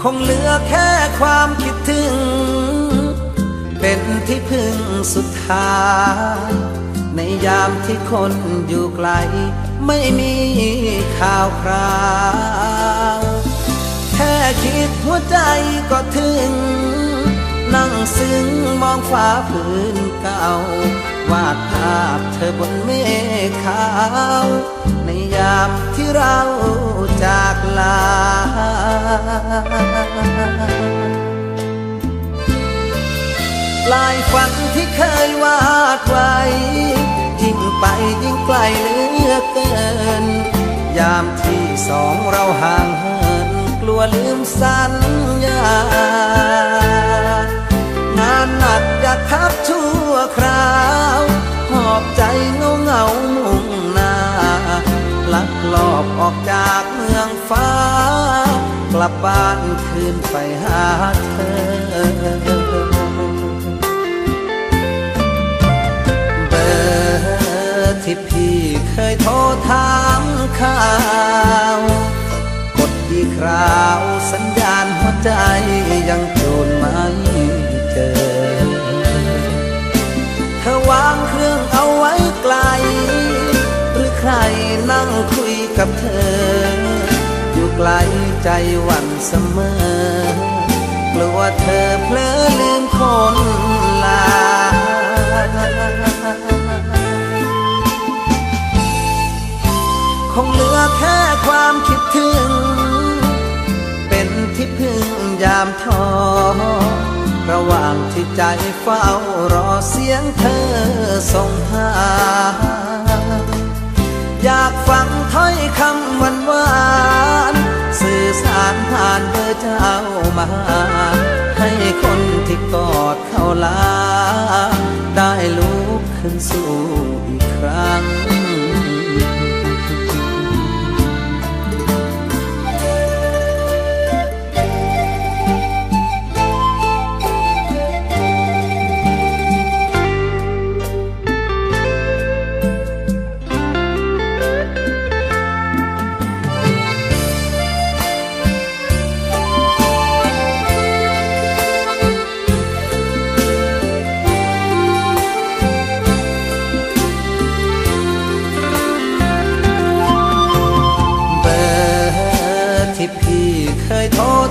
คงเหลือแค่ความคิดถึง เป็นที่พึ่งสุดท้าย ในยามที่คนอยู่ไกล ไม่มีข่าวคราว แค่คิดหัวใจก็ถึง นั่งซึ้งมองฟ้าพื้นเก่า วาดภาพเธอบนเมฆขาว ในยามที่เรา ปลายฝันที่เคยวาดไว้ ยิ่งไปยิ่งไกลเหลือเกิน ยามที่สองเราห่างเหิน กลัวลืมสัญญางานหนักอยากพักชั่วคราวหอบใจเงาเงามุ่งหน้าลักลอบออกจากเมืองฟ้า บ้านคืนไปหาเธอ เบอร์ที่พี่เคยโทรถามข่าว กดที่คราวสัญญาณหัวใจยังจูนไม่เจอ เธอวางเครื่องเอาไว้ไกล หรือใครนั่งคุยกับเธอ ไกลใจวันเสมอกลัวเธอเพลอลืมคนลา คงเหลือแค่ความคิดถึง เป็นที่พึ่งยามท้อระหว่างที่ใจเฝ้ารอเสียงเธอส่ง เบอร์เจ้ามา ให้คนที่กอดเขาลา ได้ลุกขึ้นสู้อีกครั้ง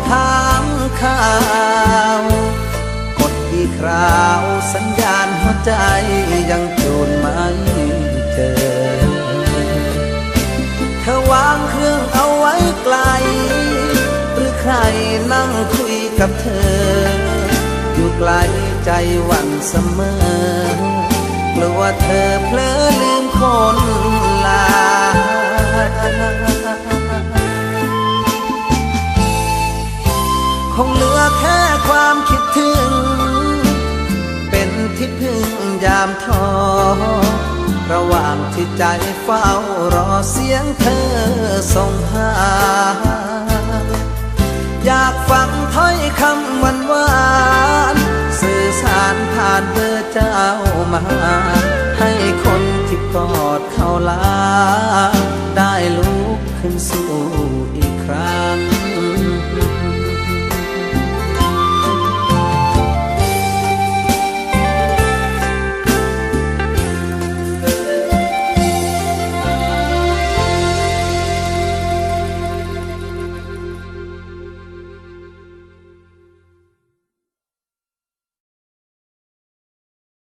ถามข่าว กดที่คราวสัญญาณหัวใจยังจูนไม่เจอ เธอวางเครื่องเอาไว้ไกล หรือใครนั่งคุยกับเธอ อยู่ไกลใจหวั่นเสมอกลัวเธอเพลอลืมคนลา คงเหลือแค่ความคิดถึง เป็นที่พึ่งยามท้อระหว่างที่ใจเฝ้ารอเสียงเธอส่งหา อยากฟังถ้อยคำหวานหวานสื่อสารผ่านเบอร์เจ้ามา ให้คนที่กอดเขาลา